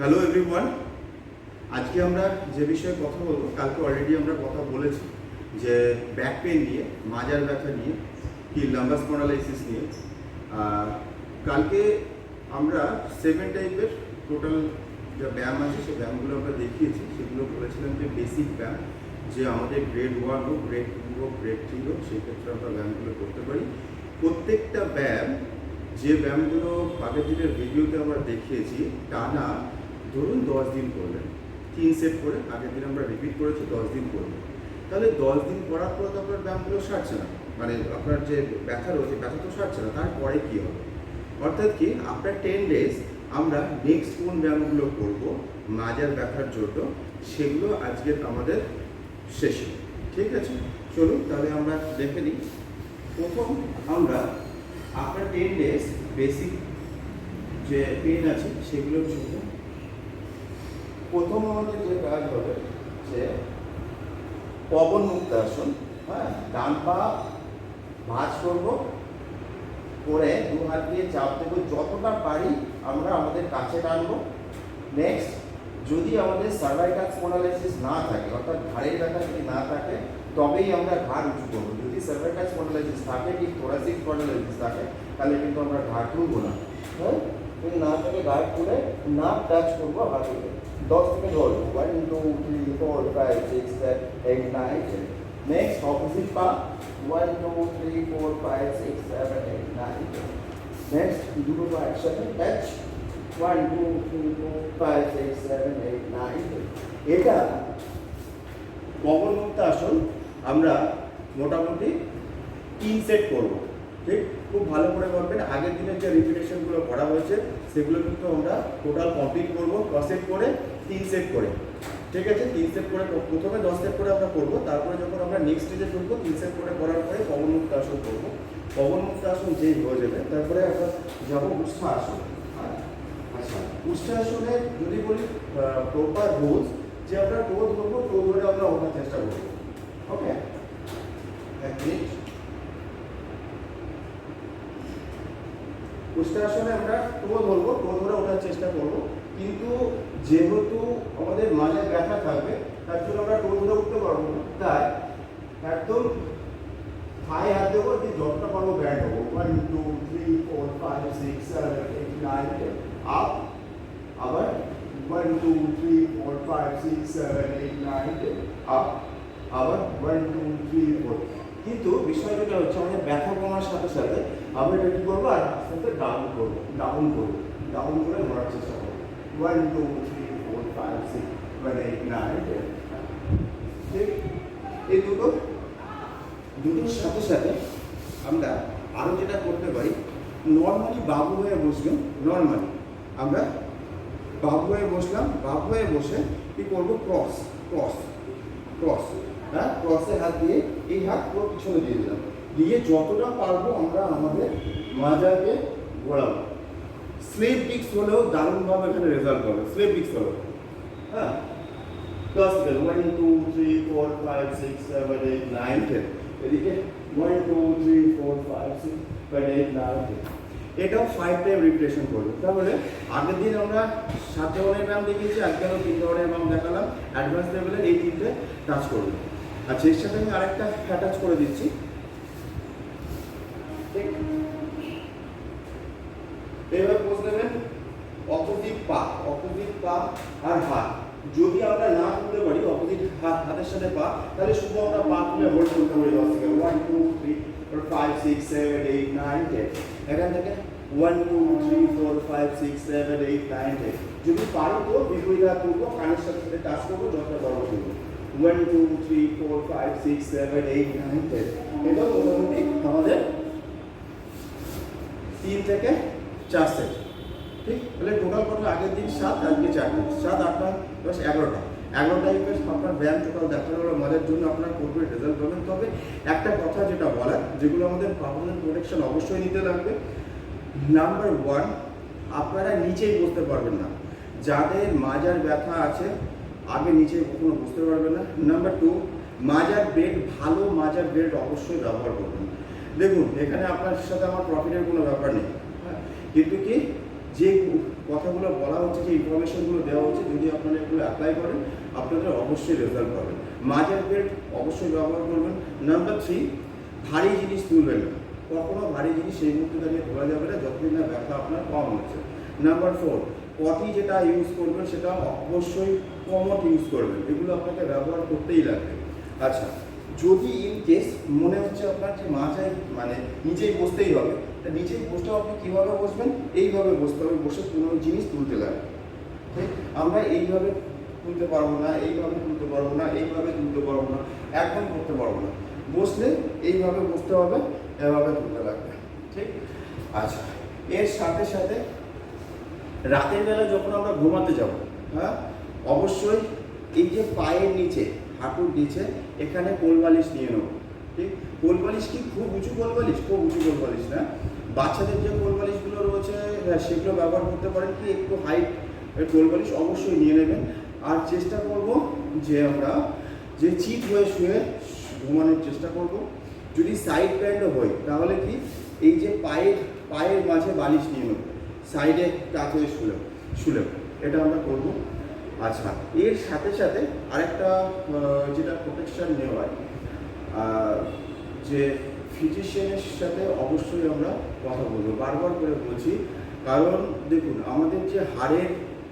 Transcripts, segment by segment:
Hello everyone আজকে আমরা যে বিষয়ে কথা বলব, কালকে অলরেডি আমরা কথা বলেছি যে ব্যাক পেন নিয়ে, মাজার ব্যথা নিয়ে, কি লাম্বাস স্পন্ডালাইসিস নিয়ে। কালকে আমরা সেভেন টাইপের টোটাল যা ব্যায়াম আছে, সেই ব্যায়ামগুলো আমরা দেখিয়েছি। সেগুলো বলেছিলাম যে বেসিক ব্যায়াম, যে আমাদের গ্রেড ওয়ান হোক গ্রেড টু হোক গ্রেড থ্রি হোক, সেই ক্ষেত্রে আমরা ব্যায়ামগুলো করতে পারি। প্রত্যেকটা ব্যায়াম, যে ব্যায়ামগুলো আগের দিনের ভিডিওতে আমরা দেখিয়েছি টানা ধরুন দশ দিন করলেন, তিন সেট করে, আগের দিন আমরা রিপিট করেছি, দশ দিন করবেন তাহলে দশ দিন করার পর তো আপনার ব্যায়ামগুলো সারছে না। মানে আপনার যে ব্যথা রয়েছে, ব্যথা তো সারছে না, তারপরে কী হবে? অর্থাৎ কি আপনার টেন ডেজ আমরা নেক্সট কোন ব্যায়ামগুলো করব, মাজার ব্যথার জন্য, সেগুলো আজকের আমাদের শেষে ঠিক আছে? চলুন, তাহলে আমরা দেখে নিই। প্রথম আমরা আপনার টেন ডেজ বেসিক যে পেন আছে, সেগুলোর শুনব প্রথম আমাদের যে কাজ হবে, যে পবন মুক্ত আসন হ্যাঁ ডান পা ভাঁজ করব, করে দু হাত দিয়ে চাপ দেবো, যতটা পারি আমরা আমাদের কাছে টানবো। নেক্সট যদি আমাদের সার্ভাইকাল স্পন্ডালাইসিস না থাকে, অর্থাৎ ঘাড়ের ব্যথা যদি না থাকে, তবেই আমরা ঘাড় উঁচু করব। যদি সার্ভাইকাল স্পন্ডালাইসিস থাকে কি থোরাসিক স্পন্ডালাইসিস থাকে, তাহলে কিন্তু আমরা ঘাড় তুলবো না। হ্যাঁ না থাকে, ঘাড় তুলে না টাচ করব হাঁটুতে দশ থেকে ধরবো one two three four five six eight nine next opposite পা one two three four five six seven eight nine next দুটো পা একসাথে touch one two three four five six seven eight nine এটা পবনমুক্ত আসন আমরা মোটামুটি তিন সেট করব। ঠিক? খুব ভালো করে করবেন আগের দিনের যে রিপিটেশনগুলো করা হয়েছে সেগুলো কিন্তু আমরা টোটাল কমপ্লিট করব সেট করে, তিন সেট করে। ঠিক আছে? তিন সেট করে প্রথমে দশ সেট করে আমরা করব, তারপরে যখন আমরা নেক্সট স্টেজে ঢুকবো, তিন সেট করে করার পরে পবনমুক্ত আসন করব। পবনমুক্ত আসন যেই হয়ে যাবে, তারপরে আমরা যাব উষ্ঠা আসন? আচ্ছা আসনে যদি বলি প্রপার রুলস যে আমরা টো ধরবো টো ধরে আমরা ওঠার চেষ্টা করব। ওকে এক মিনিট। উষ্টাসনে আমরা টো ধরবো টো ধরে ওঠার চেষ্টা করব। কিন্তু যেহেতু আমাদের মাঝে ব্যথা থাকবে, তার জন্য আমরা টো ধরে উঠতে পারব তাই একদম হাই হাত দেবো, যে যতটা পারব ব্যান্ড হব one two three four five six seven eight nine ten up আবার one two three four five six seven eight nine ten up আবার ওয়ান টু থ্রি ফোর কিন্তু বিষয় যেটা হচ্ছে আমাদের ব্যথা কমার সাথে সাথে আমরা এটা কী করব? আর আস্তে আস্তে ডাউন করব ডাউন করব ডাউন করে ধরার চেষ্টা করব। One two three four five six eight nine ঠিক? এই দুটো? দুটোর সাথে সাথে আমরা আরও যেটা করতে পারি নর্মালি বাবু হয়ে বসবেন নর্মালি আমরা বাবু হয়ে বসলাম, বাবু হয়ে বসে কি করব? ক্রস ক্রস ক্রস হ্যাঁ ক্রসে হাত দিয়ে, এই হাত পুরো পিছনে দিয়ে দিলাম। দিয়ে যতটা পারব আমরা আমাদের মাজাকে ঘোরাবো। স্লিপ ডিক্স হলেও দারুণভাবে এখানে রেজাল্ট পাবে। স্লিপ ডিক্স হলেও হ্যাঁ class one two three four five six seven eight nine ten এদিকে one two three four five six seven eight nine ten এটাও ফাইভ টাইম রিপিটেশন করবে। তাহলে আগের দিন আমরা সাত ধরনের ব্যায়াম দেখিয়েছি আজকে তিন ধরনের ব্যায়াম দেখালাম। অ্যাডভান্স লেভেলের এই তিনটে টাচ করবে। আচ্ছা এর সাথে আমি আরেকটা অ্যাটাচ করে দিচ্ছি। এবার পোজ নেবেন অপোজিট পা অপোজিট পা আর হাত। যদি আমরা না তুলতে পারি অপোজিট হাত, হাতের সাথে পা, তাহলে শুধু আমরা পা তুলে হোল্ড করতে পারি দশ থেকে। One two three four five six seven eight nine ten এখান থেকে one two three four five six seven eight nine ten যদি পারি তো বিপরীত হাত তুলবো, কানের সাথে টাচ করব, যতটা বড় তুলবো one two three four five six seven eight nine ten এটা মোটামুটি আমাদের তিন থেকে চার সেট ঠিক? তাহলে টোটাল কথা আগের দিন সাত, আজকে চার দিন। সাত, আট, নয়, দশ, এগারোটা। এগারোটা ইভেন্ট আপনার ব্যায়াম টোটাল দেখা গেলো মজার জন্য আপনার করবে রেজাল্ট পাবেন তবে একটা কথা যেটা বলার, যেগুলো আমাদের পারমানেন্ট প্রোটেকশন অবশ্যই নিতে লাগবে। নাম্বার ওয়ান আপনারা নিচেই বসতে পারবেন না। যাদের মাজার ব্যথা আছে আগে নিচে কখনো বুঝতে পারবে না। নাম্বার টু মাজার বেড ভালো মাজার বেড অবশ্যই ব্যবহার করবেন। দেখুন, এখানে আপনার সাথে আমার প্রফিটের কোনো ব্যাপার নেই। হ্যাঁ কিন্তু কি, যে কথাগুলো বলা হচ্ছে, যে ইনফরমেশনগুলো দেওয়া হচ্ছে, যদি আপনারা এগুলো অ্যাপ্লাই করেন, আপনাদের অবশ্যই রেজাল্ট পাবেন। মাজার বেল্ট অবশ্যই ব্যবহার করবেন। নাম্বার থ্রি ভারী জিনিস তুলবেন না। কখনো ভারী জিনিস সেই মুহূর্তে দাঁড়িয়ে ধরা যাবে না, যতদিন না ব্যথা আপনার কম হচ্ছে। নাম্বার ফোর পটি যেটা ইউজ করবেন, সেটা অবশ্যই কমট ইউজ করবেন, এগুলো আপনাকে ব্যবহার করতেই লাগবে। আচ্ছা যদি ইন কেস মনে হচ্ছে আপনার যে মাথায় মানে নিচেই বসতেই হবে, তা নিচেই বসতে আপনি কীভাবে বসবেন? এইভাবে বসতে হবে, বসে কোনো জিনিস তুলতে লাগবে। আমরা এইভাবে তুলতে পারব না, এইভাবে তুলতে পারব না, এইভাবে তুলতে পারব না, একদম করতে পারব না। বসলে এইভাবে বসতে হবে, এভাবে তুলতে লাগবে। ঠিক? আচ্ছা এর সাথে সাথে রাতের বেলা যখন আমরা ঘুমাতে যাব হ্যাঁ? অবশ্যই এই যে পায়ের নিচে, হাঁটুর নিচে, এখানে কোল বালিশ নিয়ে নেব। ঠিক কোল বালিশ কি খুব উঁচু কোল বালিশ? খুব উঁচু কোল বালিশ না। বাচ্চাদের যে কোল বালিশগুলো রয়েছে সেগুলো ব্যবহার করতে পারেন কি? একটু হাইট কোল বালিশ অবশ্যই নিয়ে নেবেন। আর চেষ্টা করব যে আমরা যে চিট হয়ে শুয়ে ঘুমানোর চেষ্টা করব। যদি সাইড ব্যান্ডও হয়, তাহলে কি? এই যে পায়ের পায়ের মাঝে বালিশ নিয়ে নেব। সাইডে হয়ে শুলে শুলে। এটা আমরা করব। আচ্ছা এর সাথে সাথে আরেকটা যেটা প্রোটেকশন নেওয়ার যে ফিজিশিয়ানের সাথে অবশ্যই আমরা কথা বলব। বারবার করে বলছি, কারণ দেখুন, আমাদের যে হাড়ের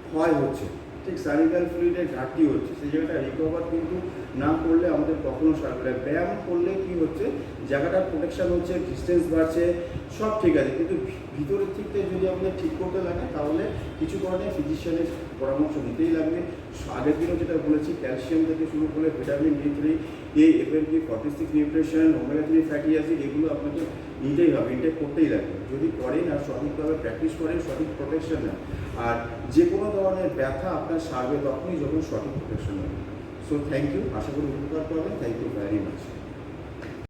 ক্ষয় হচ্ছে, ঠিক সার্ভিক্যাল ফ্লুইডের ঘাটতি হচ্ছে, সেই জায়গাটা রিকভার কিন্তু না করলে আমাদের কখনো সারবে না। ব্যায়াম করলে কি হচ্ছে? জায়গাটার প্রোটেকশন হচ্ছে ডিস্টেন্স বাড়ছে, সব ঠিক আছে। কিন্তু ভিতরের থেকে যদি আমাদের ঠিক করতে লাগে, তাহলে কিছু কারণে ফিজিশিয়ানের পরামর্শ নিতেই লাগবে। আগের দিনও যেটা বলেছি ক্যালসিয়াম থেকে শুরু করে ভিটামিন ডি থ্রি এই FLP forty six nutrition omega three fatty acid এগুলো আপনাকে নিতেই হবে ইনটেক করতেই লাগবে। যদি করেন আর সঠিকভাবে প্র্যাকটিস করেন, সঠিক প্রোটেকশন নেন। আর যে কোনো ধরনের ব্যথা আপনার সারবে, তখনই যখন সঠিক প্রোটেকশন নেবেন। সো থ্যাংক ইউ আশা করি উপকার পাবেন। Thank you very much